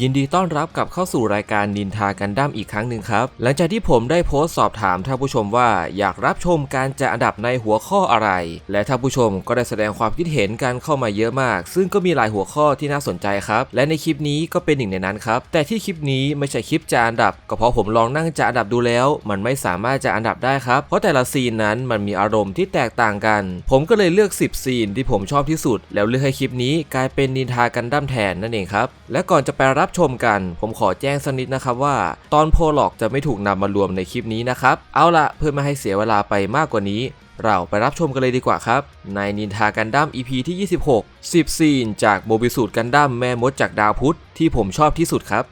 ยินดีต้อนรับกลับเข้าสู่รายการนินทากันดั้มอีกครั้งหนึ่งครับ หลังจากที่ผมได้โพสต์สอบถามท่านผู้ชมว่าอยากรับชมการจัดอันดับในหัวข้ออะไร และท่านผู้ชมก็ได้แสดงความคิดเห็นกันเข้ามาเยอะมาก ซึ่งก็มีหลายหัวข้อที่น่าสนใจครับ และในคลิปนี้ก็เป็นหนึ่งในนั้นครับ แต่ที่คลิปนี้ไม่ใช่คลิปจัดอันดับ ก็เพราะผมลองนั่งจัดอันดับดูแล้ว มันไม่สามารถจัดอันดับได้ครับ เพราะแต่ละซีนนั้นมันมีอารมณ์ที่แตกต่างกัน ผมก็เลยเลือก 10 ซีนที่ผมชอบที่สุด แล้วเลือกให้คลิปนี้กลายเป็นนินทากันดั้มแทนนั่นเองครับ และก่อนจะไปรับชมกัน ผมขอแจ้งสักนิดนะครับว่า ตอนโพลอกจะไม่ถูกนำมารวมในคลิปนี้นะครับ เอาละเพื่อไม่ให้เสียเวลาไปมากกว่านี้ เราไปรับชมกันเลยดีกว่าครับ ในนินทากันดั้ม EP ที่ 26 10ซีนจากโมบิสูตรกันดั้มแม่มดจากดาวพุธที่ผมชอบที่สุดครับ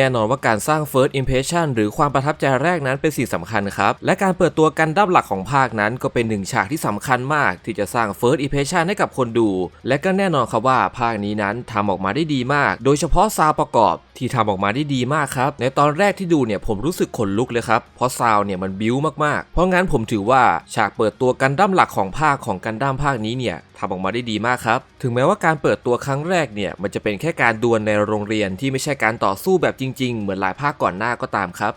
แน่นอนว่าการสร้าง First Impression หรือความประทับใจแรกนั้นเป็นสิ่งสำคัญครับ และการเปิดตัวกันดับหลักของภาคนั้นก็เป็นหนึ่งฉากที่สำคัญมาก ที่จะสร้าง First Impression ให้กับคนดู และก็แน่นอนครับว่าภาคนี้นั้นทำออกมาได้ดีมาก โดยเฉพาะซาวประกอบ ที่ทำออกมาได้ดีมากครับ ในตอนแรกที่ดูเนี่ยผมรู้สึกขนลุกเลยครับ เพราะซาวเนี่ยมันบิ้วมากๆ เพราะงั้นผมถือว่าฉากเปิดตัวกันดั้มหลักของภาคของกันดั้มภาคนี้เนี่ยทำออกมาได้ดีมากครับ ถึงแม้ว่าการเปิดตัวครั้งแรกเนี่ยมันจะเป็นแค่การดวลในโรงเรียนที่ไม่ใช่การต่อสู้แบบจริง ๆ เหมือนหลายภาคก่อนหน้าก็ตามครับ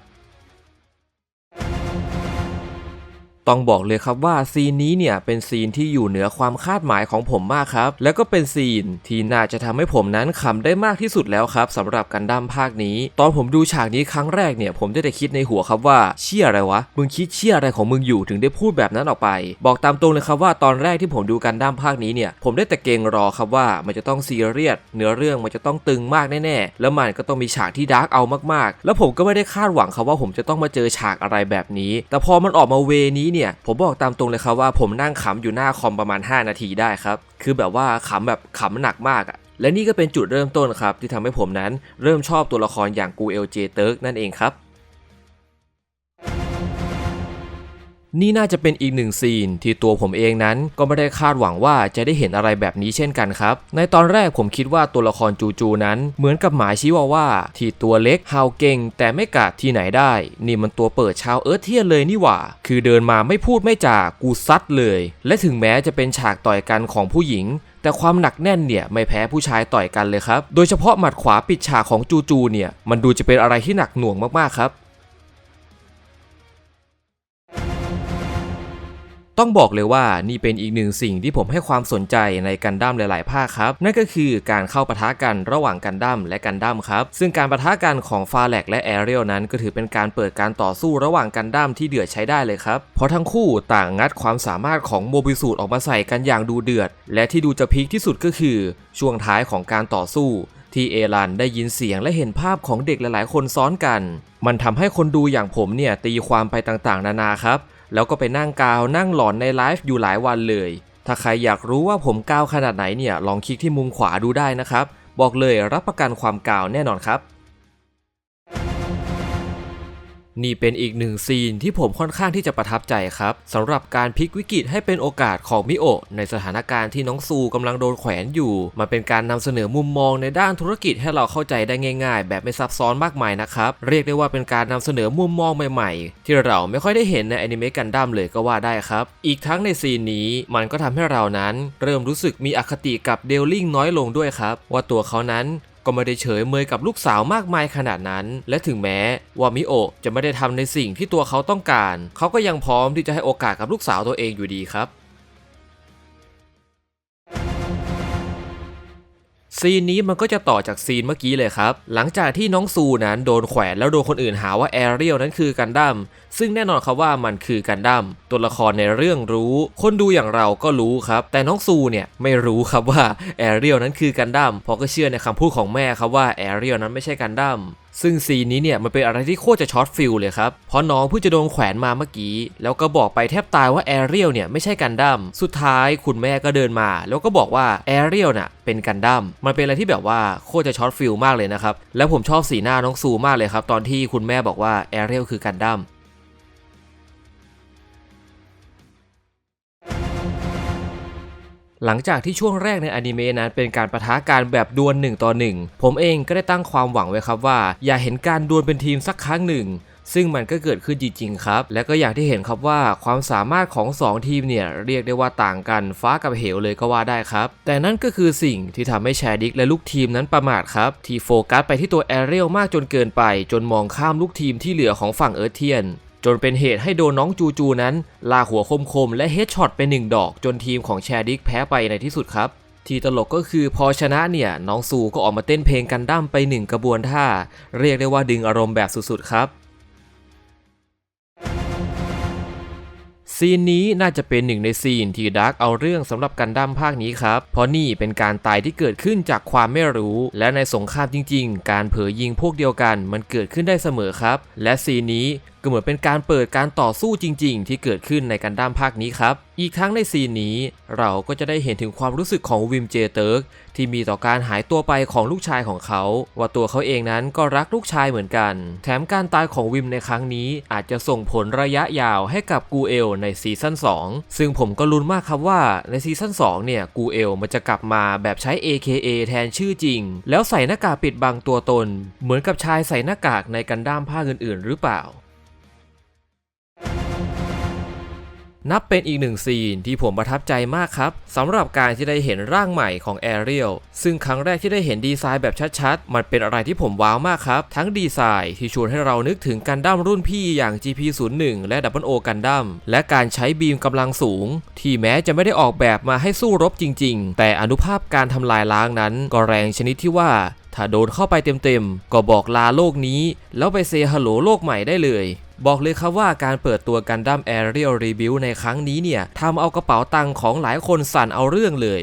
ต้องบอกเลยครับว่าซีนนี้เนี่ยเป็นซีนที่อยู่เหนือความคาดหมายของผมมากครับ แล้วก็เป็นซีนที่น่าจะทำให้ผมนั้นขำได้มากที่สุดแล้วครับสำหรับกันดั้มภาคนี้ ตอนผมดูฉากนี้ครั้งแรกเนี่ยผมได้แต่คิดในหัวครับว่าเชี่ยอะไรวะมึงคิดเชี่ยอะไรของมึงอยู่ถึงได้พูดแบบนั้นออกไป บอกตามตรงเลยครับว่าตอนแรกที่ผมดูกันดั้มภาคนี้เนี่ยผมได้แต่เกรงรอครับว่ามันจะต้องซีเรียสเนื้อเรื่องมันจะต้องตึงมากแน่ๆแล้วมันก็ต้องมีฉากที่ดาร์กเอามากๆ แล้วผมก็ไม่ได้คาดหวังครับว่าผมจะต้องมาเจอฉากอะไรแบบนี้ แต่พอมันออกมาเวนี้เนี่ย ผมบอกตามตรงเลยครับว่าผมนั่งขำอยู่หน้าคอมประมาณ 5 นาทีได้ครับ คือแบบว่าขำแบบขำหนักมากอะและนี่ก็เป็นจุดเริ่มต้นครับที่ทำให้ผมนั้นเริ่มชอบตัวละครอย่างกูเอลเจเติร์กนั่นเองครับ นี่น่าจะเป็นอีกหนึ่งซีนที่ตัวผมเองนั้นก็ไม่ได้คาดหวังว่าจะได้เห็นอะไรแบบนี้เช่นกันครับ ในตอนแรกผมคิดว่าตัวละครจูจูนั้น เหมือนกับหมาชิวาว่า ที่ตัวเล็กเฮาเก่ง แต่ไม่กัดที่ไหนได้ นี่มันตัวเปิดชาวเอิร์ธเทียนเลยนี่หว่า คือเดินมาไม่พูดไม่จากกูซัดเลย และถึงแม้จะเป็นฉากต่อยกันของผู้หญิงแต่ความหนักแน่นเนี่ยไม่แพ้ผู้ชายต่อยกันเลยครับ โดยเฉพาะหมัดขวาปิดฉากของจูจูเนี่ย มันดูจะเป็นอะไรที่หนักหน่วงมากๆครับ ต้องบอกเลยว่านี่เป็นอีกหนึ่งสิ่งที่ผมให้ความสนใจในกันดั้มหลาย ๆ ภาคครับ นั่นก็คือการเข้าปะทะกันระหว่างกันดั้มและกันดั้มครับ ซึ่งการปะทะกันของฟาแลกและแอเรียลนั้น ก็ถือเป็นการเปิดการต่อสู้ระหว่างกันดั้มที่เดือดใช้ได้เลยครับ เพราะทั้งคู่ต่างงัดความสามารถของโมบิสูตออกมาใส่กันอย่างดูเดือด และที่ดูจะพีคที่สุดก็คือ ช่วงท้ายของการต่อสู้ที่เอรันได้ยินเสียงและเห็นภาพของเด็กหลาย ๆ คนซ้อนกัน มันทำให้คนดูอย่างผมเนี่ยตีความไปต่าง ๆ นานาครับ แล้วก็ไปนั่งกาวนั่งหลอนในไลฟ์อยู่หลายวันเลย ถ้าใครอยากรู้ว่าผมกาวขนาดไหนเนี่ยลองคลิกที่มุมขวาดูได้นะครับ บอกเลยรับประกันความกาวแน่นอนครับ นี่เป็นอีกหนึ่งซีนที่ผมค่อนข้างที่จะประทับใจครับสำหรับการพลิกวิกฤตให้เป็นโอกาสของมิโอะในสถานการณ์ที่น้องซูกำลังโดนแขวนอยู่ มันเป็นการนำเสนอมุมมองในด้านธุรกิจให้เราเข้าใจได้ง่าย ๆ แบบไม่ซับซ้อนมากมายนะครับเรียกได้ว่าเป็นการนำเสนอมุมมองใหม่ๆ ที่เราไม่ค่อยได้เห็นในอนิเมะกันดั้มเลยก็ว่าได้ครับ อีกทั้งในซีนนี้มันก็ทำให้เรานั้น เริ่มรู้สึกมีอคติกับเดลลิงน้อยลงด้วยครับ ว่าตัวเขานั้น ก็ไม่ได้เฉยเมยกับลูกสาวมากมายขนาดนั้น และถึงแม้ว่ามิโอะจะไม่ได้ทำในสิ่งที่ตัวเขาต้องการ เขาก็ยังพร้อมที่จะให้โอกาสกับลูกสาวตัวเองอยู่ดีครับ ซีนนี้มันก็จะต่อจากซีนเมื่อกี้เลยครับ หลังจากที่น้องซูนั้นโดนแขวนแล้วโดนคนอื่นหาว่าแอเรียลนั้นคือกันดั้มซึ่งแน่นอนครับว่ามันคือกันดั้มตัวละครในเรื่องรู้ คนดูอย่างเราก็รู้ครับ แต่น้องซูเนี่ยไม่รู้ครับว่าแอเรียลนั้นคือกันดั้มเพราะก็เชื่อในคำพูดของแม่ครับว่าแอเรียลนั้นไม่ใช่กันดั้ม ซึ่งซีนนี้เนี่ยมันเป็นอะไรที่โคตรจะช็อตฟิลเลยครับ เพราะน้องเพิ่งจะโดนแขวนมาเมื่อกี้ แล้วก็บอกไปแทบตายว่าแอเรียลเนี่ยไม่ใช่กันดั้มสุดท้ายคุณแม่ก็เดินมา แล้วก็บอกว่าแอเรียลน่ะเป็นกันดั้มมันเป็นอะไรที่แบบว่าโคตรจะช็อตฟิลมากเลยนะครับ แล้วผมชอบสีหน้าน้องซูมากเลยครับตอนที่คุณแม่บอกว่าแอเรียลคือกันดั้ม หลังจากที่ช่วงแรกในอนิเมะนั้นเป็นการประทะการแบบดวล1ต่อ1 ผมเองก็ได้ตั้งความหวังไว้ครับว่า อยากเห็นการดวลเป็นทีมสักครั้งหนึ่งซึ่งมันก็เกิดขึ้นจริงๆครับ และก็อย่างที่เห็นครับว่าความสามารถของ 2 ทีมเนี่ย เรียกได้ว่าต่างกันฟ้ากับเหวเลยก็ว่าได้ครับ แต่นั่นก็คือสิ่งที่ทำให้แชร์ดิกและลูกทีมนั้นประมาทครับ ที่โฟกัสไปที่ตัวแอเรียลมากจนเกินไป จนมองข้ามลูกทีมที่เหลือของฝั่งเอิร์ธเทียน จนเป็นเหตุให้โดนน้องจูจูนั้น ลาหัวคมๆ และเฮดช็อตไปหนึ่งดอก จนทีมของแชร์ดิกแพ้ไปในที่สุดครับ ที่ตลกก็คือพอชนะเนี่ย น้องซูก็ออกมาเต้นเพลงกันดั้มไปหนึ่งกระบวนท่า เรียกได้ว่าดึงอารมณ์แบบสุดๆครับ ซีนนี้น่าจะเป็นหนึ่งในซีนที่ดาร์กเอาเรื่องสำหรับกันดั้มภาคนี้ครับ เพราะนี่เป็นการตายที่เกิดขึ้นจากความไม่รู้ และในสงครามจริง ๆ การเผยยิงพวกเดียวกันมันเกิดขึ้นได้เสมอครับ และซีนนี้ก็เหมือนเป็นการเปิดการต่อสู้จริง ๆ ที่เกิดขึ้นในกันดั้มภาคนี้ครับ อีกทั้งในซีนนี้ เราก็จะได้เห็นถึงความรู้สึกของวิมเจเติร์กที่มีต่อการหายตัวไปของลูกชายของเขา ว่าตัวเขาเองนั้นก็รักลูกชายเหมือนกัน แถมการตายของวิมในครั้งนี้อาจจะส่งผลระยะยาวให้กับกูเอลในซีซั่น2 ซึ่งผมก็ลุ้นมากครับว่าในซีซั่น2เนี่ยกูเอลมันจะกลับมาแบบใช้ AKA แทนชื่อจริง แล้วใส่หน้ากากปิดบังตัวตน เหมือนกับชายใส่หน้ากากในกันด้ามภาคอื่นๆ หรือเปล่า นับเป็นอีกหนึ่งซีนที่ผมประทับใจมากครับสำหรับการที่ได้เห็นร่างใหม่ของแอเรียลซึ่งครั้งแรกที่ได้เห็นดีไซน์แบบชัดๆ มันเป็นอะไรที่ผมว้าวมากครับ ทั้งดีไซน์ที่ชวนให้เรานึกถึงกันดั้มรุ่นพี่อย่าง GP01 และ Double O กันดั้มและการใช้บีมกำลังสูง ที่แม้จะไม่ได้ออกแบบมาให้สู้รบจริง ๆ แต่อนุภาพการทำลายล้างนั้น ก็แรงชนิดที่ว่าถ้าโดนเข้าไปเต็มๆ ก็บอกลาโลกนี้ แล้วไปเซฮัลโหลโลกใหม่ได้เลย บอกเลยครับว่าการเปิดตัวกันดั้มแอเรียลรีบิวในครั้งนี้เนี่ยทำเอากระเป๋าตังค์ของหลายคนสั่นเอาเรื่องเลย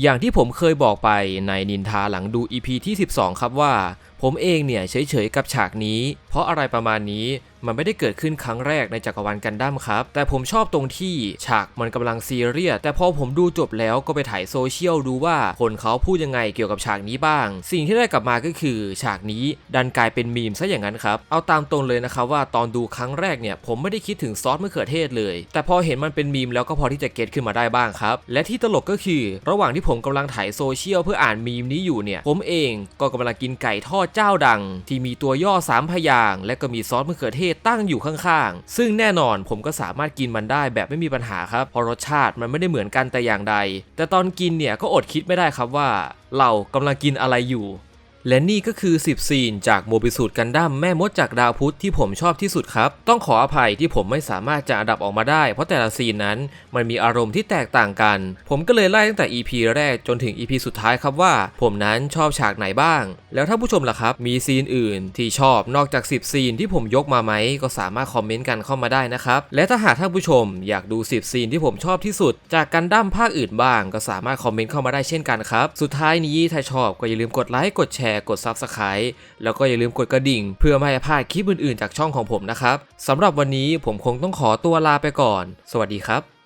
อย่างที่ผมเคยบอกไปในนินทาหลังดู EP ที่ 12 ครับว่า ผมเองเนี่ยเฉยๆกับฉากนี้ เพราะอะไรประมาณนี้ มันไม่ได้เกิดขึ้นครั้งแรกในจักรวาลกันดั้มครับ แต่ผมชอบตรงที่ฉากมันกำลังซีเรียส แต่พอผมดูจบแล้วก็ไปถ่ายโซเชียลดูว่าคนเขาพูดยังไงเกี่ยวกับฉากนี้บ้าง สิ่งที่ได้กลับมาก็คือ ฉากนี้ดันกลายเป็นมีมซะอย่างนั้นครับ เอาตามตรงเลยนะครับว่าตอนดูครั้งแรกเนี่ยผมไม่ได้คิดถึงซอสมะเขือเทศเลย แต่พอเห็นมันเป็นมีมแล้วก็พอที่จะเก็ตขึ้นมาได้บ้างครับ และที่ตลกก็คือ ระหว่างที่ผมกำลังถ่ายโซเชียลเพื่ออ่านมีมนี้อยู่เนี่ยผมเองก็กำลังกินไก่ทอดเจ้าดัง ที่มีตัวย่อสามพยางและก็มีซอสมะเขือเทศตั้งอยู่ข้างๆ ซึ่งแน่นอนผมก็สามารถกินมันได้แบบไม่มีปัญหาครับเพราะรสชาติมันไม่ได้เหมือนกันแต่อย่างใด แต่ตอนกินเนี่ยก็อดคิดไม่ได้ครับว่า เรากำลังกินอะไรอยู่ และนี่ก็คือ 10 ซีนจากโมบิสูตรกันดั้มแม่มดจากดาวพุธที่ผมชอบที่สุดครับ ต้องขออภัยที่ผมไม่สามารถจะอันดับออกมาได้ เพราะแต่ละซีนนั้นมันมีอารมณ์ที่แตกต่างกัน ผมก็เลยไล่ตั้งแต่ EP แรกจนถึง EP สุดท้ายครับว่า ผมนั้นชอบฉากไหนบ้าง แล้วถ้าผู้ชมล่ะครับ มีซีนอื่นที่ชอบนอกจาก 10 ซีนที่ผมยกมาไหมก็สามารถคอมเมนต์กันเข้ามาได้นะครับและถ้าหากท่านผู้ชมอยากดู 10 ซีนที่ผมชอบที่สุด จากกันดั้มภาคอื่นบ้าง ก็สามารถคอมเมนต์เข้ามาได้เช่นกันครับสุดท้ายนี้ถ้าชอบก็อย่าลืมกดไลค์กดแชร์กด Subscribe แล้วก็อย่าลืมกดกระดิ่ง เพื่อไม่ให้พลาดคลิปอื่นๆ จากช่องของผมนะครับสำหรับวันนี้ผมคงต้องขอตัวลาไปก่อน สวัสดีครับ